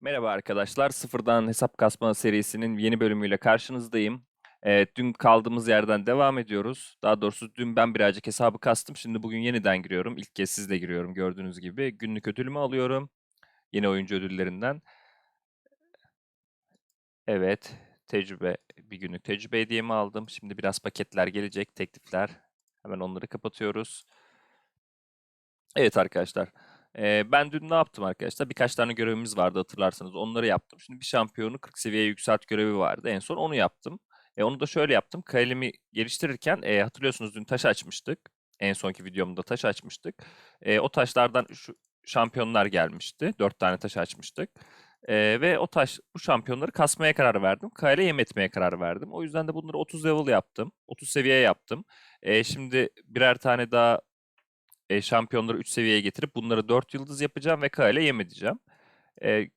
Merhaba arkadaşlar, Sıfırdan Hesap Kasma serisinin yeni bölümüyle karşınızdayım. Ee, dün kaldığımız yerden devam ediyoruz. Daha doğrusu dün ben birazcık hesabı kastım. Şimdi bugün yeniden giriyorum. İlk kez sizle giriyorum gördüğünüz gibi. Günlük ödülümü alıyorum. Yeni oyuncu ödüllerinden. Evet, tecrübe, bir günlük tecrübe hediyemi aldım. Şimdi biraz paketler gelecek, teklifler. Hemen onları kapatıyoruz. Evet arkadaşlar. Ee, ben dün ne yaptım arkadaşlar? Birkaç tane görevimiz vardı hatırlarsanız. Onları yaptım. Şimdi bir şampiyonu 40 seviyeye yükselt görevi vardı. En son onu yaptım. E, onu da şöyle yaptım. Kalemi geliştirirken e, hatırlıyorsunuz dün taş açmıştık. En sonki videomda taş açmıştık. E, o taşlardan şu şampiyonlar gelmişti. 4 tane taş açmıştık. E, ve o taş bu şampiyonları kasmaya karar verdim. Kale yem etmeye karar verdim. O yüzden de bunları 30 level yaptım. 30 seviye yaptım. E, şimdi birer tane daha e, şampiyonları 3 seviyeye getirip bunları 4 yıldız yapacağım ve K ile yem edeceğim. E,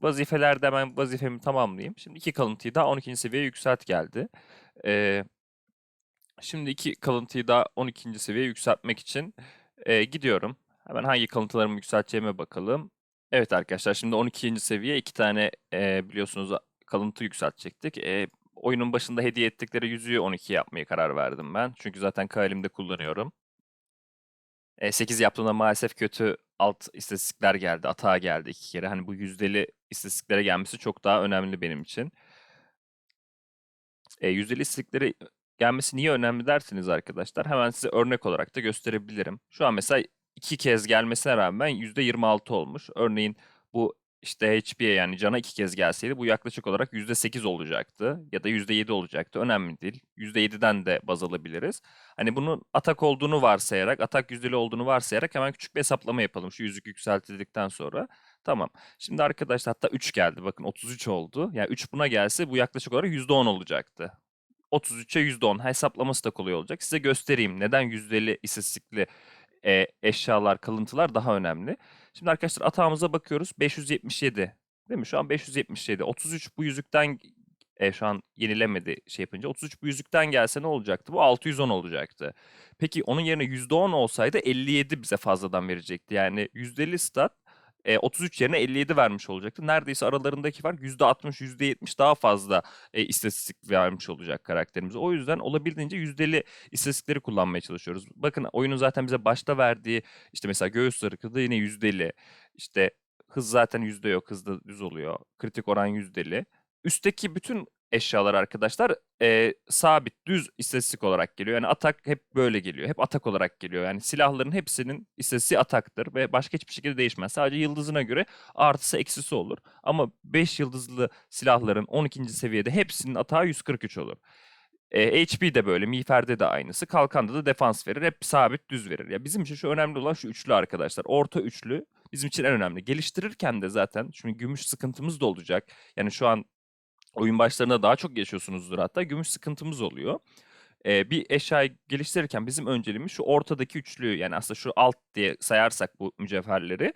vazifelerde hemen vazifemi tamamlayayım. Şimdi iki kalıntıyı daha 12. seviyeye yükselt geldi. E, şimdi iki kalıntıyı daha 12. seviyeye yükseltmek için e, gidiyorum. Hemen hangi kalıntılarımı yükselteceğime bakalım. Evet arkadaşlar şimdi 12. seviye iki tane e, biliyorsunuz kalıntı yükseltecektik. E, oyunun başında hediye ettikleri yüzüğü 12 yapmaya karar verdim ben. Çünkü zaten K elimde kullanıyorum. E, 8 yaptığımda maalesef kötü alt istatistikler geldi. Atağa geldi iki kere. Hani bu yüzdeli istatistiklere gelmesi çok daha önemli benim için. E, yüzdeli istatistiklere gelmesi niye önemli dersiniz arkadaşlar? Hemen size örnek olarak da gösterebilirim. Şu an mesela iki kez gelmesine rağmen %26 olmuş. Örneğin bu işte HP'ye yani cana iki kez gelseydi bu yaklaşık olarak %8 olacaktı ya da %7 olacaktı. Önemli değil. %7'den de baz alabiliriz. Hani bunun atak olduğunu varsayarak, atak yüzdeli olduğunu varsayarak hemen küçük bir hesaplama yapalım şu yüzük yükseltildikten sonra. Tamam. Şimdi arkadaşlar hatta 3 geldi. Bakın 33 oldu. Yani 3 buna gelse bu yaklaşık olarak %10 olacaktı. 33'e %10 hesaplaması da kolay olacak. Size göstereyim neden yüzdeli istatistikli e, eşyalar, kalıntılar daha önemli. Şimdi arkadaşlar atağımıza bakıyoruz. 577. Değil mi? Şu an 577. 33 bu yüzükten e, şu an yenilemedi şey yapınca. 33 bu yüzükten gelse ne olacaktı? Bu 610 olacaktı. Peki onun yerine %10 olsaydı 57 bize fazladan verecekti. Yani %50 stat e, 33 yerine 57 vermiş olacaktı. Neredeyse aralarındaki fark %60, %70 daha fazla e, istatistik vermiş olacak karakterimize. O yüzden olabildiğince yüzdeli istatistikleri kullanmaya çalışıyoruz. Bakın oyunun zaten bize başta verdiği işte mesela göğüs sarıklığı yine yüzdeli. İşte hız zaten yüzde yok, hızda düz oluyor. Kritik oran yüzdeli. Üstteki bütün eşyalar arkadaşlar e, sabit, düz istatistik olarak geliyor. Yani atak hep böyle geliyor. Hep atak olarak geliyor. Yani silahların hepsinin istatistiği ataktır ve başka hiçbir şekilde değişmez. Sadece yıldızına göre artısı eksisi olur. Ama 5 yıldızlı silahların 12. seviyede hepsinin atağı 143 olur. E, HP de böyle, Miğfer'de de aynısı. Kalkan'da da defans verir. Hep sabit, düz verir. Ya bizim için şu önemli olan şu üçlü arkadaşlar. Orta üçlü bizim için en önemli. Geliştirirken de zaten şimdi gümüş sıkıntımız da olacak. Yani şu an oyun başlarında daha çok yaşıyorsunuzdur hatta. Gümüş sıkıntımız oluyor. Ee, bir eşyayı geliştirirken bizim önceliğimiz şu ortadaki üçlü yani aslında şu alt diye sayarsak bu mücevherleri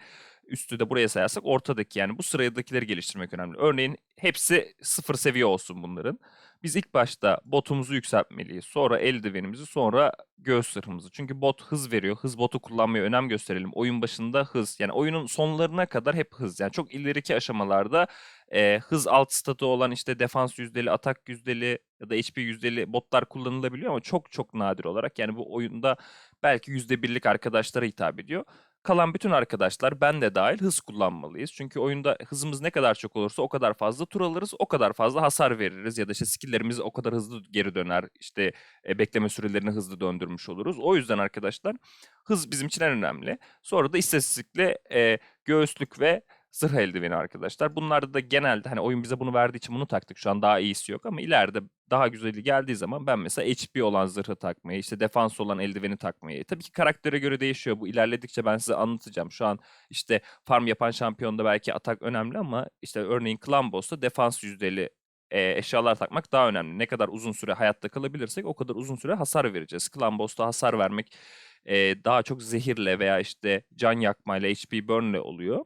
üstü de buraya sayarsak ortadaki yani bu sıradakileri geliştirmek önemli. Örneğin hepsi sıfır seviye olsun bunların. Biz ilk başta botumuzu yükseltmeliyiz. Sonra eldivenimizi, sonra göğüs sırtımızı. Çünkü bot hız veriyor. Hız botu kullanmaya önem gösterelim. Oyun başında hız. Yani oyunun sonlarına kadar hep hız. Yani çok ileriki aşamalarda e, hız alt statü olan işte defans yüzdeli, atak yüzdeli ya da HP yüzdeli botlar kullanılabiliyor ama çok çok nadir olarak. Yani bu oyunda belki yüzde birlik arkadaşlara hitap ediyor kalan bütün arkadaşlar ben de dahil hız kullanmalıyız. Çünkü oyunda hızımız ne kadar çok olursa o kadar fazla tur alırız, o kadar fazla hasar veririz ya da işte skilllerimiz o kadar hızlı geri döner. İşte e, bekleme sürelerini hızlı döndürmüş oluruz. O yüzden arkadaşlar hız bizim için en önemli. Sonra da istatistikle e, göğüslük ve zırh eldiveni arkadaşlar. Bunlarda da genelde hani oyun bize bunu verdiği için bunu taktık. Şu an daha iyisi yok ama ileride daha güzeli geldiği zaman ben mesela HP olan zırhı takmayı, işte defans olan eldiveni takmayı. Tabii ki karaktere göre değişiyor. Bu ilerledikçe ben size anlatacağım. Şu an işte farm yapan şampiyonda belki atak önemli ama işte örneğin Clan Boss'ta defans yüzdeli e, eşyalar takmak daha önemli. Ne kadar uzun süre hayatta kalabilirsek o kadar uzun süre hasar vereceğiz. Clan Boss'ta hasar vermek e, daha çok zehirle veya işte can yakmayla, HP burn'le oluyor.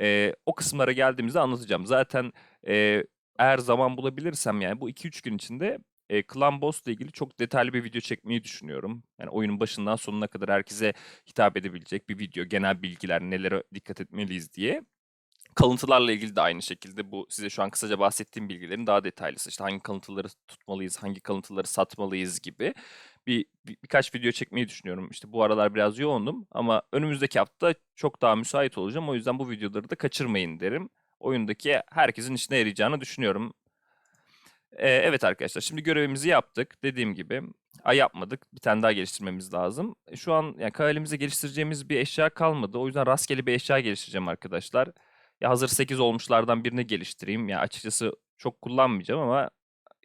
E, o kısımlara geldiğimizde anlatacağım. Zaten e, eğer zaman bulabilirsem yani bu 2-3 gün içinde e, Clan Boss ile ilgili çok detaylı bir video çekmeyi düşünüyorum. Yani oyunun başından sonuna kadar herkese hitap edebilecek bir video. Genel bilgiler, nelere dikkat etmeliyiz diye. Kalıntılarla ilgili de aynı şekilde bu size şu an kısaca bahsettiğim bilgilerin daha detaylısı. İşte hangi kalıntıları tutmalıyız, hangi kalıntıları satmalıyız gibi bir, bir birkaç video çekmeyi düşünüyorum. İşte bu aralar biraz yoğundum ama önümüzdeki hafta çok daha müsait olacağım. O yüzden bu videoları da kaçırmayın derim. Oyundaki herkesin işine yarayacağını düşünüyorum. Ee, evet arkadaşlar şimdi görevimizi yaptık. Dediğim gibi ay yapmadık. Bir tane daha geliştirmemiz lazım. E, Şu an yani kalemimize geliştireceğimiz bir eşya kalmadı. O yüzden rastgele bir eşya geliştireceğim arkadaşlar. Ya hazır 8 olmuşlardan birini geliştireyim. Ya açıkçası çok kullanmayacağım ama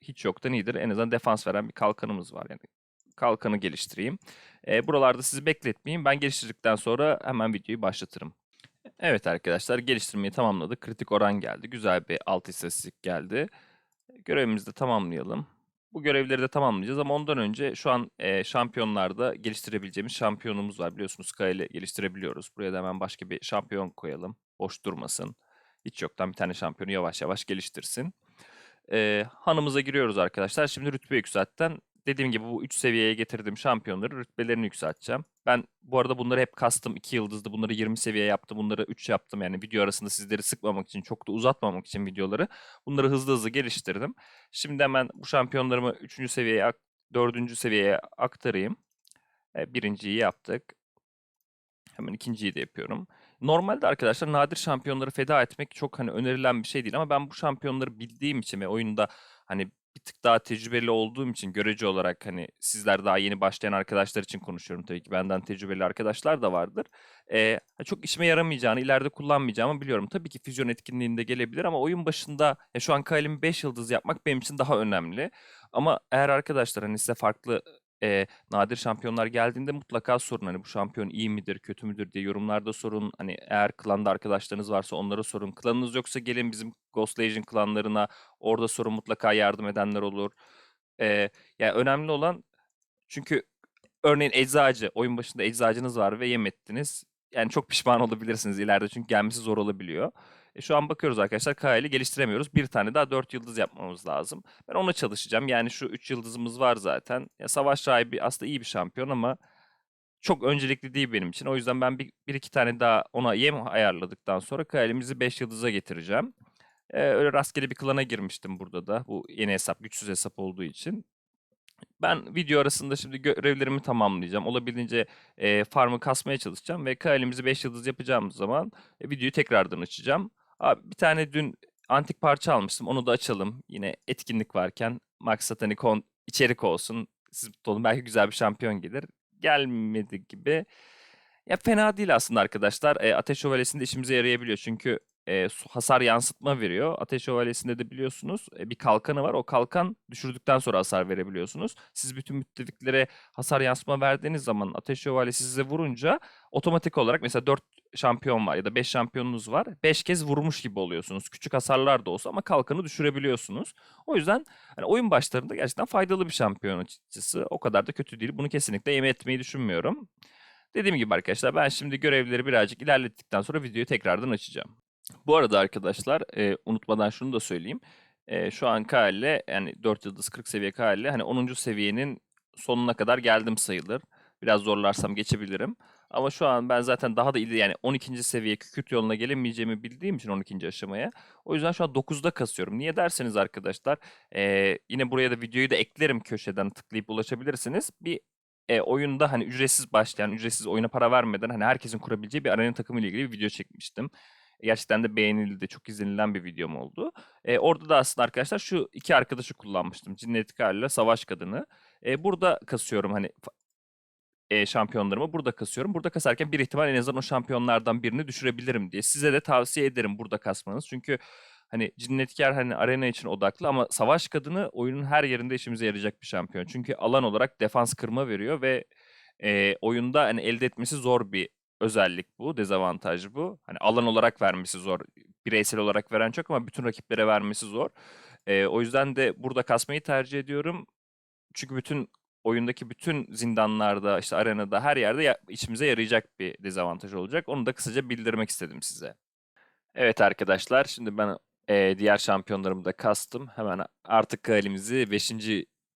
hiç yoktan iyidir. En azından defans veren bir kalkanımız var. Yani kalkanı geliştireyim. E, buralarda sizi bekletmeyeyim. Ben geliştirdikten sonra hemen videoyu başlatırım. Evet arkadaşlar geliştirmeyi tamamladık. Kritik oran geldi. Güzel bir alt istatistik geldi. Görevimizi de tamamlayalım. Bu görevleri de tamamlayacağız ama ondan önce şu an e, şampiyonlarda geliştirebileceğimiz şampiyonumuz var. Biliyorsunuz Sky ile geliştirebiliyoruz. Buraya da hemen başka bir şampiyon koyalım. Boş durmasın. Hiç yoktan bir tane şampiyonu yavaş yavaş geliştirsin. E, hanımıza giriyoruz arkadaşlar. Şimdi rütbe yükseltten dediğim gibi bu 3 seviyeye getirdiğim şampiyonları rütbelerini yükselteceğim. Ben bu arada bunları hep kastım 2 yıldızdı. Bunları 20 seviye yaptım. Bunları 3 yaptım. Yani video arasında sizleri sıkmamak için, çok da uzatmamak için videoları. Bunları hızlı hızlı geliştirdim. Şimdi hemen bu şampiyonlarımı 3. seviyeye, 4. seviyeye aktarayım. E, birinciyi yaptık. Hemen ikinciyi de yapıyorum. Normalde arkadaşlar nadir şampiyonları feda etmek çok hani önerilen bir şey değil ama ben bu şampiyonları bildiğim için ve oyunda hani bir tık daha tecrübeli olduğum için görece olarak hani sizler daha yeni başlayan arkadaşlar için konuşuyorum tabii ki benden tecrübeli arkadaşlar da vardır. Ee, çok işime yaramayacağını, ileride kullanmayacağımı biliyorum. Tabii ki füzyon etkinliğinde gelebilir ama oyun başında ya şu an Kyle'imi 5 yıldız yapmak benim için daha önemli. Ama eğer arkadaşlar hani size farklı e, nadir şampiyonlar geldiğinde mutlaka sorun. Hani bu şampiyon iyi midir, kötü müdür diye yorumlarda sorun. Hani eğer klanda arkadaşlarınız varsa onlara sorun. Klanınız yoksa gelin bizim Ghost Legion klanlarına. Orada sorun mutlaka yardım edenler olur. E, yani önemli olan çünkü örneğin eczacı, oyun başında eczacınız var ve yem ettiniz. Yani çok pişman olabilirsiniz ileride çünkü gelmesi zor olabiliyor. E, şu an bakıyoruz arkadaşlar Kaya'yı geliştiremiyoruz. Bir tane daha 4 yıldız yapmamız lazım. Ben ona çalışacağım. Yani şu 3 yıldızımız var zaten. Ya, Savaş Rahibi aslında iyi bir şampiyon ama çok öncelikli değil benim için. O yüzden ben bir, bir iki tane daha ona yem ayarladıktan sonra Kaya'mizi 5 yıldıza getireceğim. E, öyle rastgele bir klana girmiştim burada da. Bu yeni hesap, güçsüz hesap olduğu için. Ben video arasında şimdi görevlerimi tamamlayacağım. Olabildiğince e, farmı kasmaya çalışacağım ve Kaya'mizi 5 yıldız yapacağımız zaman e, videoyu tekrardan açacağım. Abi bir tane dün antik parça almıştım. Onu da açalım. Yine etkinlik varken maksat hani kon içerik olsun. Siz mutlu olun. Belki güzel bir şampiyon gelir. Gelmedi gibi. Ya fena değil aslında arkadaşlar. E, Ateş Şövalyesi'nde işimize yarayabiliyor. Çünkü e, hasar yansıtma veriyor. Ateş Şövalyesi'nde de biliyorsunuz e, bir kalkanı var. O kalkan düşürdükten sonra hasar verebiliyorsunuz. Siz bütün müttefeklere hasar yansıtma verdiğiniz zaman Ateş Şövalyesi size vurunca otomatik olarak mesela 4 şampiyon var ya da 5 şampiyonunuz var. 5 kez vurmuş gibi oluyorsunuz. Küçük hasarlar da olsa ama kalkanı düşürebiliyorsunuz. O yüzden hani oyun başlarında gerçekten faydalı bir şampiyon açıkçası. O kadar da kötü değil. Bunu kesinlikle yeme etmeyi düşünmüyorum. Dediğim gibi arkadaşlar ben şimdi görevleri birazcık ilerlettikten sonra videoyu tekrardan açacağım. Bu arada arkadaşlar e, unutmadan şunu da söyleyeyim. E, şu an KL yani 4 yıldız 40 seviye KL hani 10. seviyenin sonuna kadar geldim sayılır. Biraz zorlarsam geçebilirim. Ama şu an ben zaten daha da ileri yani 12. seviye kükürt yoluna gelemeyeceğimi bildiğim için 12. aşamaya. O yüzden şu an 9'da kasıyorum. Niye derseniz arkadaşlar e, yine buraya da videoyu da eklerim köşeden tıklayıp ulaşabilirsiniz. Bir e, oyunda hani ücretsiz başlayan, ücretsiz oyuna para vermeden hani herkesin kurabileceği bir arena takımı ile ilgili bir video çekmiştim. Gerçekten de beğenildi, çok izlenilen bir videom oldu. E, orada da aslında arkadaşlar şu iki arkadaşı kullanmıştım. Cinnetikar ile Savaş Kadını. E, burada kasıyorum hani e, şampiyonlarımı burada kasıyorum. Burada kasarken bir ihtimal en azından o şampiyonlardan birini düşürebilirim diye. Size de tavsiye ederim burada kasmanız. Çünkü hani Cinnetkar hani arena için odaklı ama Savaş Kadını oyunun her yerinde işimize yarayacak bir şampiyon. Çünkü alan olarak defans kırma veriyor ve e, oyunda hani elde etmesi zor bir özellik bu, dezavantaj bu. Hani alan olarak vermesi zor. Bireysel olarak veren çok ama bütün rakiplere vermesi zor. E, o yüzden de burada kasmayı tercih ediyorum. Çünkü bütün oyundaki bütün zindanlarda, işte arenada, her yerde ya, işimize yarayacak bir dezavantaj olacak. Onu da kısaca bildirmek istedim size. Evet arkadaşlar, şimdi ben e, diğer şampiyonlarımı da kastım. Hemen artık elimizi 5.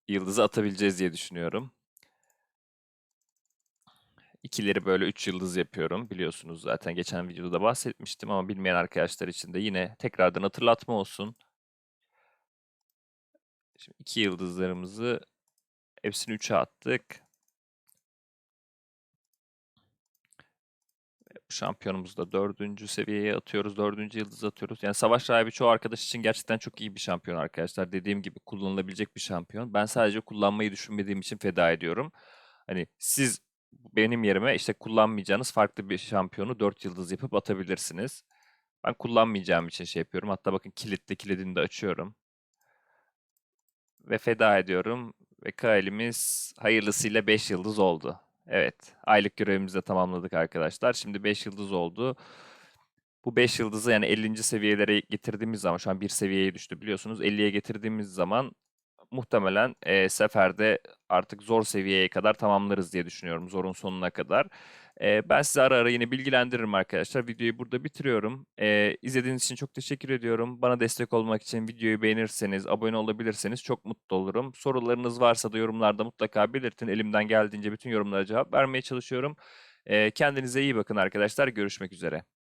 yıldızı atabileceğiz diye düşünüyorum. ikileri böyle 3 yıldız yapıyorum. Biliyorsunuz zaten geçen videoda da bahsetmiştim ama bilmeyen arkadaşlar için de yine tekrardan hatırlatma olsun. Şimdi iki yıldızlarımızı hepsini 3'e attık. Şampiyonumuzu da dördüncü seviyeye atıyoruz. Dördüncü yıldız atıyoruz. Yani Savaş Rahibi çoğu arkadaş için gerçekten çok iyi bir şampiyon arkadaşlar. Dediğim gibi kullanılabilecek bir şampiyon. Ben sadece kullanmayı düşünmediğim için feda ediyorum. Hani siz benim yerime işte kullanmayacağınız farklı bir şampiyonu 4 yıldız yapıp atabilirsiniz. Ben kullanmayacağım için şey yapıyorum. Hatta bakın kilitli kilidini de açıyorum. Ve feda ediyorum. Ve Kael'imiz hayırlısıyla 5 yıldız oldu. Evet, aylık görevimizi de tamamladık arkadaşlar. Şimdi 5 yıldız oldu. Bu 5 yıldızı yani 50. seviyelere getirdiğimiz zaman, şu an bir seviyeye düştü biliyorsunuz. 50'ye getirdiğimiz zaman muhtemelen e, seferde artık zor seviyeye kadar tamamlarız diye düşünüyorum. Zorun sonuna kadar. E, ben size ara ara yine bilgilendiririm arkadaşlar. Videoyu burada bitiriyorum. E, izlediğiniz için çok teşekkür ediyorum. Bana destek olmak için videoyu beğenirseniz, abone olabilirseniz çok mutlu olurum. Sorularınız varsa da yorumlarda mutlaka belirtin. Elimden geldiğince bütün yorumlara cevap vermeye çalışıyorum. E, kendinize iyi bakın arkadaşlar. Görüşmek üzere.